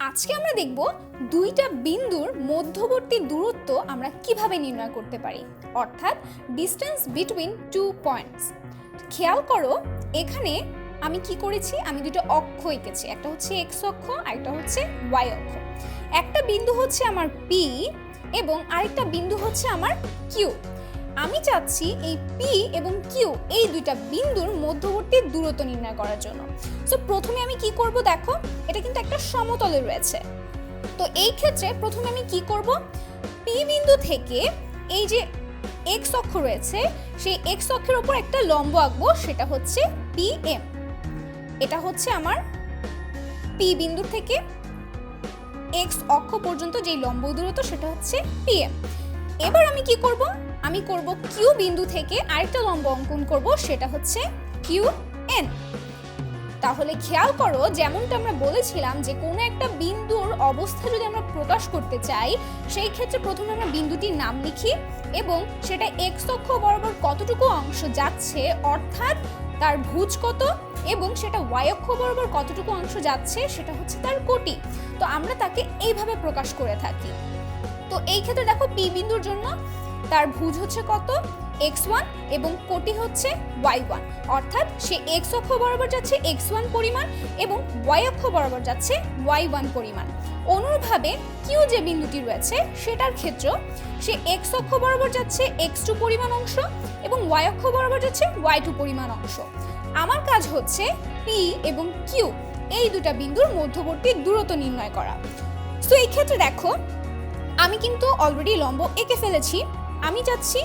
আজকে আমরা দেখব দুইটা বিন্দুর মধ্যবর্তী দূরত্ব আমরা কীভাবে নির্ণয় করতে পারি। অর্থাৎ ডিস্টেন্স বিটুইন টু পয়েন্টস খেয়াল করো, এখানে আমি কি করেছি? আমি দুটো অক্ষ এঁকেছি। একটা হচ্ছে এক্স অক্ষ, আরেকটা হচ্ছে ওয়াই অক্ষ। একটা বিন্দু হচ্ছে আমার পি এবং আরেকটা বিন্দু হচ্ছে আমার কিউ আমি চাচ্ছি এই পি এবং কিউ এই দুইটা বিন্দুর মধ্যবর্তী দূরত্ব নির্ণয় করার জন্য। সো প্রথমে আমি কি করব দেখো, এটা কিন্তু একটা সমতলে রয়েছে। তো এই ক্ষেত্রে প্রথমে আমি কি করব? পি বিন্দু থেকে এই যে এক্স অক্ষ রয়েছে, সেই এক্স অক্ষের উপর একটা লম্ব আঁকবো, সেটা হচ্ছে পি এম এটা হচ্ছে আমার পি বিন্দু থেকে এক্স অক্ষ পর্যন্ত যেই লম্ব দূরত্ব, সেটা হচ্ছে পি এম এবার আমি কি করব? আমি করব কিউ বিন্দু থেকে আরেকটা লম্ব অঙ্কন করব, সেটা হচ্ছে কিউ এন তাহলে খেয়াল করো, যেমনটা আমরা বলেছিলাম যে কোনো একটা বিন্দুর অবস্থা যদি আমরা প্রকাশ করতে চাই, সেই ক্ষেত্রে প্রথমে আমরা বিন্দুটির নাম লিখি এবং সেটা এক্স অক্ষ বরাবর কতটুকু অংশ যাচ্ছে, অর্থাৎ তার ভুজ কত এবং সেটা ওয়াই অক্ষ বরাবর কতটুকু অংশ যাচ্ছে, সেটা হচ্ছে তার কোটি। তো আমরা তাকে এইভাবে প্রকাশ করে থাকি। তো এই ক্ষেত্রে দেখো পি বিন্দুর জন্য তার ভুজ হচ্ছে কত? এক্স ওয়ান এবং কোটি হচ্ছে ওয়াই ওয়ান। অর্থাৎ সে এক্স অক্ষ বরাবর যাচ্ছে এক্স ওয়ান পরিমাণ এবং ওয়াই অক্ষ বরাবর যাচ্ছে ওয়াই ওয়ান পরিমাণ। অনুরূপভাবে কিউ যে বিন্দুটি রয়েছে সেটার ক্ষেত্র সে এক্স অক্ষ বরাবর যাচ্ছে এক্স টু পরিমাণ অংশ এবং ওয়াই অক্ষ বরাবর যাচ্ছে ওয়াই টু পরিমাণ অংশ। আমার কাজ হচ্ছে পি এবং কিউ এই দুটা বিন্দুর মধ্যবর্তী দূরত্ব নির্ণয় করা। তো এই ক্ষেত্রে দেখো, আমি কিন্তু অলরেডি লম্ব এঁকে ফেলেছি। আমি চাচ্ছি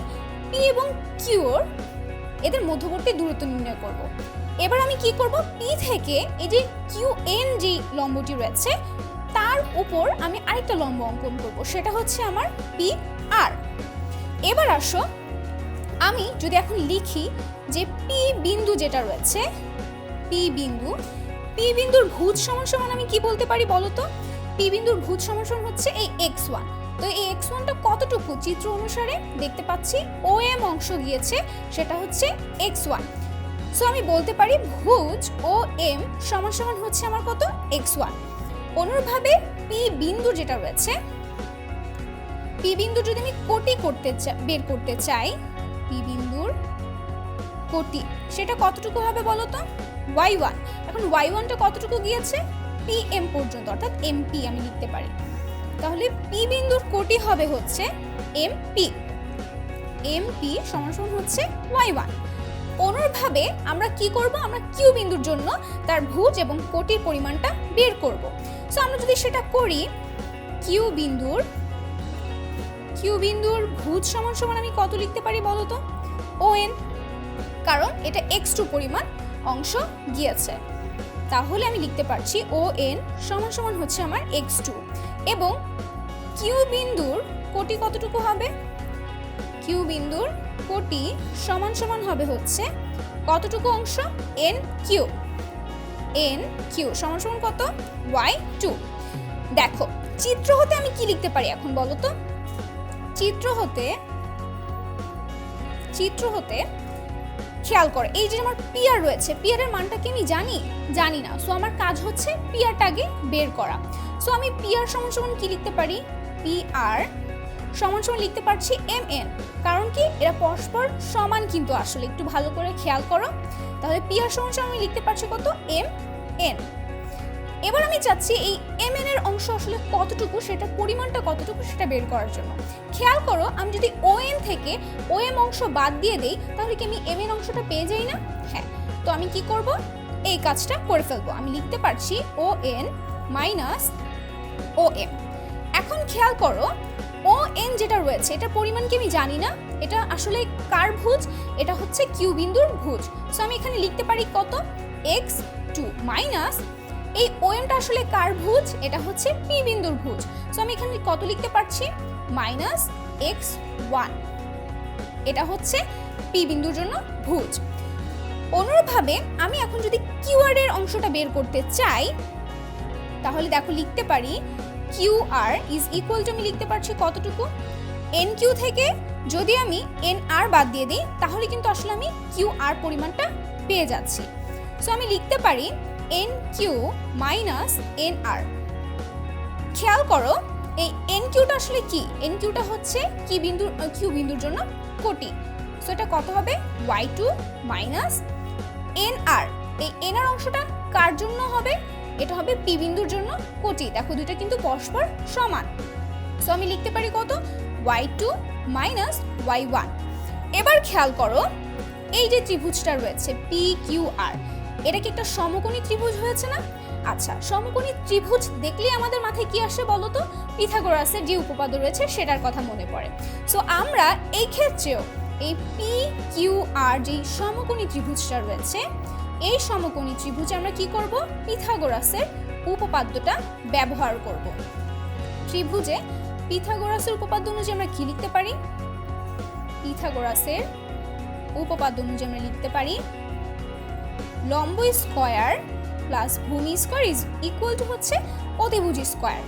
পি এবং কিউর। এদের মধ্যবর্তী দূরত্ব নির্ণয় করব। এবার আমি কি করব? পি থেকে এই যে কিউ এন যে লম্বটি রয়েছে, তার উপর আমি আরেকটা লম্ব অঙ্কন করব, সেটা হচ্ছে আমার পি আর এবার আসো, আমি যদি এখন লিখি যে পি বিন্দু যেটা রয়েছে, পি বিন্দু, পি বিন্দুর ভূত সমান সমান আমি কি বলতে পারি বলো তো? পি বিন্দুর ভূত সমান সমান হচ্ছে এই এক্স ওয়ান। তো এই এক্স ওয়ানটা কতটুকু? চিত্র অনুসারে দেখতে পাচ্ছি ও এম অংশ গিয়েছে, সেটা হচ্ছে এক্স ওয়ান সো আমি বলতে পারি ভুজ ও এম সমান সমান হচ্ছে আমার কত? এক্স ওয়ান অনুরূপভাবে পি বিন্দু যেটা রয়েছে পি বিন্দু যদি আমি কোটি করতে বের করতে চাই পি বিন্দুর কোটি, সেটা কতটুকু হবে বলো তো ওয়াই ওয়ান এখন ওয়াই ওয়ানটা কতটুকু গিয়েছে? পি এম পর্যন্ত, অর্থাৎ এমপি আমি লিখতে পারি। তাহলে পি বিন্দুর কোটি হবে হচ্ছে এম এমপি এমপি সমান সমান হচ্ছে ওয়াই ওয়ান। অনুরূপভাবে আমরা কি করব? আমরা কিউ বিন্দুর জন্য তার ভুজ এবং কোটির পরিমাণটা বের করব। সো আমরা যদি সেটা করি, কিউ বিন্দুর কিউ বিন্দুর ভুজ সমান সমান আমি কত লিখতে পারি বলো তো? ও এন কারণ এটা এক্স টু পরিমাণ অংশ গিয়েছে। তাহলে আমি লিখতে পারছি ও এন সমান সমান হচ্ছে আমার এক্স টু। এবং কিউ বিন্দুর কোটি কতটুকু হবে? কিউ বিন্দুর কোটি সমান সমান হবে হচ্ছে কতটুকু অংশ? N Q. এন কিউ সমান সমান কত? Y two. দেখো, চিত্র হতে আমি কি লিখতে পারি এখন বলো তো? চিত্র হতে চিত্র হতে খেয়াল কর, এই যে আমার পিয়ার রয়েছে, পিয়ারের মানটা কি আমি জানি? জানি না। সো আমার কাজ হচ্ছে পিয়ারটা আগে বের করা। সো আমি পিয়ার সমান সমান কি লিখতে পারি? পি আর সমান সমান লিখতে পারছি এম এন কারণ কি? এরা পরস্পর সমান কিন্তু আসলে। একটু ভালো করে খেয়াল করো। তাহলে পিয়ার সমান সমান আমি লিখতে পারছি কত? এম এন এবার আমি চাচ্ছি এই এম এর অংশ আসলে কতটুকু? সেটা পরিমাণটা কতটুকু? সেটা বের করার জন্য। খেয়াল করো, আমি যদি ও এন থেকে ও এম অংশ বাদ দিয়ে দেই, তাহলে কি আমি এম এন অংশটা পেয়ে যাই না? হ্যাঁ। তো আমি কি করব? এই কাজটা করে ফেলব। আমি লিখতে পারছি O N minus O M. এখন খেয়াল করো, ও এন যেটা রয়েছে এটার পরিমাণ কি আমি জানি না। এটা আসলে কার ভুজ? এটা হচ্ছে কিউ বিন্দুর ভুজ। সো আমি এখানে লিখতে পারি কত? এক্স টু মাইনাস এই ও এমটা আসলে কার ভুজ? এটা হচ্ছে পি বিন্দুর ভুজ। সো আমি এখানে কত লিখতে পারছি? মাইনাস এক্স ওয়ান এটা হচ্ছে পি বিন্দুর জন্য ভুজ। অনুরূপভাবে, আমি এখন যদি কিউআর এর অংশটা বের করতে চাই তাহলে দেখো লিখতে পারি Q R is equal to আমি লিখতে পারছি কতটুকু? এন কিউ থেকে যদি আমি এন আর বাদ দিয়ে দিই, তাহলে কিন্তু আসলে আমি কিউ আর পরিমাণটা পেয়ে যাচ্ছি। সো আমি লিখতে পারি N Q minus N R. খেয়াল করো, এই এন কিউটা আসলে কি? এন কিউটা হচ্ছে কি বিন্দু কিউ বিন্দুর জন্য কোটি। সো এটা কত হবে? Y two minus N R. এই এন আর অংশটা কার জন্য হবে? এটা হবে পি বিন্দুর জন্য কোটি। দেখো, দুইটা কিন্তু পরস্পর সমান। সো আমি লিখতে পারি কত? Y two minus Y one. এবার খেয়াল করো, এই যে ত্রিভুজটা রয়েছে, পি কিউ আর, এটা কি একটা সমকোণী ত্রিভুজ হয়েছে না? আচ্ছা সমকোণী ত্রিভুজ দেখলেই আমাদের মাথায় কি আসে বলো তো? পিথাগোরাসের যে উপপাদ্য রয়েছে, সেটার কথা মনে পড়ে। সো আমরা এই ক্ষেত্রেও এই পি কিউ আর যে সমকোণী ত্রিভুজটা রয়েছে এই সমকোণী ত্রিভুজে আমরা কি করব? পিথাগোরাসের উপপাদ্যটা ব্যবহার করব। ত্রিভুজে পিথাগোরাসের উপপাদ্য অনুযায়ী আমরা কি লিখতে পারি? পিথাগোরাসের উপপাদ্য অনুযায়ী আমরা লিখতে পারি, লম্ব স্কয়ার প্লাস ভূমি স্কয়ার ইজ ইকুয়াল টু হচ্ছে অতিভুজ স্কয়ার।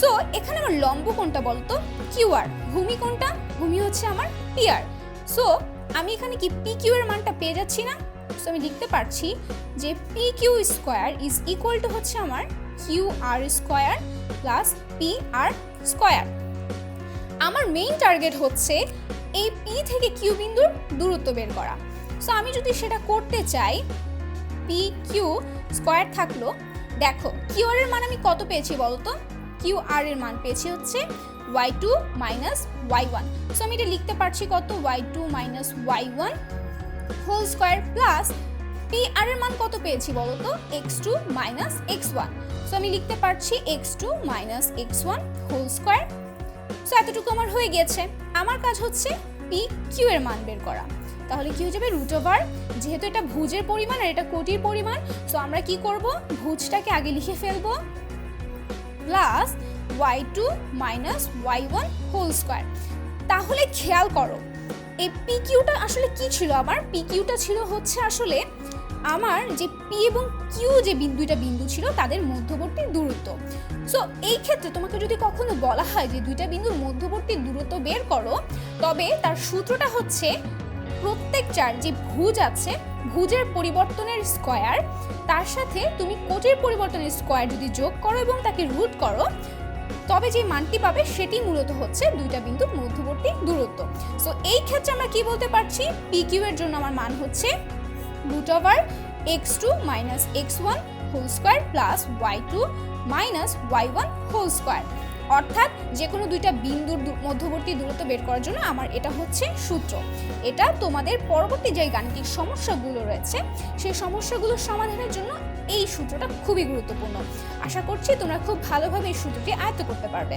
সো এখানে আমার লম্ব কোনটা বলতো কিউআর ভূমি কোনটা ভূমি হচ্ছে আমার পিআর সো আমি এখানে কি পি কিউ এর মানটা পেয়ে যাচ্ছি না? সো আমি লিখতে পারছি যে P Q square is equal to হচ্ছে আমার Q R square plus P R square আমার মেইন টার্গেট হচ্ছে এই পি থেকে কিউ বিন্দুর দূরত্ব বের করা। সো আমি যদি সেটা করতে চাই পি কিউ স্কোয়ার থাকল, দেখো কিউ আর এর মান আমি কত পেয়েছি বলতো? কিউ আর এর মান পেয়েছি হচ্ছে Y two minus Y one so আমি এটা লিখতে পারছি কত? Y two minus Y one whole square plus P R এর মান কত পেয়েছি বলো তো? X two minus X one. So আমি লিখতে পারছি X two minus X one whole square. So এতটুকু আমার হয়ে গেছে আমার কাজ হচ্ছে পি কিউ এর মান বের করা। তাহলে কি হয়ে যাবে? Root over. যেহেতু এটা ভুজের পরিমাণ আর এটা কোটির পরিমাণ সো আমরা কি করব? ভুজটাকে আগে লিখে ফেলব। Plus y two minus y one whole square. তাহলে খেয়াল করো এই পিকিউটা আসলে কি ছিল আমার? পিকিউটা ছিল হচ্ছে আসলে আমার যে পি এবং কিউ যে দুইটা বিন্দু ছিল, তাদের মধ্যবর্তী দূরত্ব। সো এই ক্ষেত্রে তোমাকে যদি কখনো বলা হয় যে দুইটা বিন্দুর মধ্যবর্তী দূরত্ব বের করো, তবে তার সূত্রটা হচ্ছে প্রত্যেক চার যে ভুজ আছে, ভুজের পরিবর্তনের স্কয়ার, তার সাথে তুমি কোটের পরিবর্তনের স্কোয়ার যদি যোগ করো এবং তাকে রুট করো, তবে যে মানটি পাবে সেটি মূলত হচ্ছে দুইটা বিন্দুর মধ্যবর্তী দূরত্ব। সো এই ক্ষেত্রে আমরা কি বলতে পারছি? পি কিউ এর জন্য আমার মান হচ্ছে root over x two minus x one whole square plus y two minus y one whole square অর্থাৎ যে কোনো দুইটা বিন্দুর মধ্যবর্তী দূরত্ব বের করার জন্য আমার এটা হচ্ছে সূত্র। এটা তোমাদের পরবর্তী যে গাণিতিক সমস্যাগুলো রয়েছে, সেই সমস্যাগুলোর সমাধানের জন্য এই সূত্রটা খুবই গুরুত্বপূর্ণ। আশা করছি তোমরা খুব ভালোভাবে এই সূত্রটি আয়ত্ত করতে পারবে।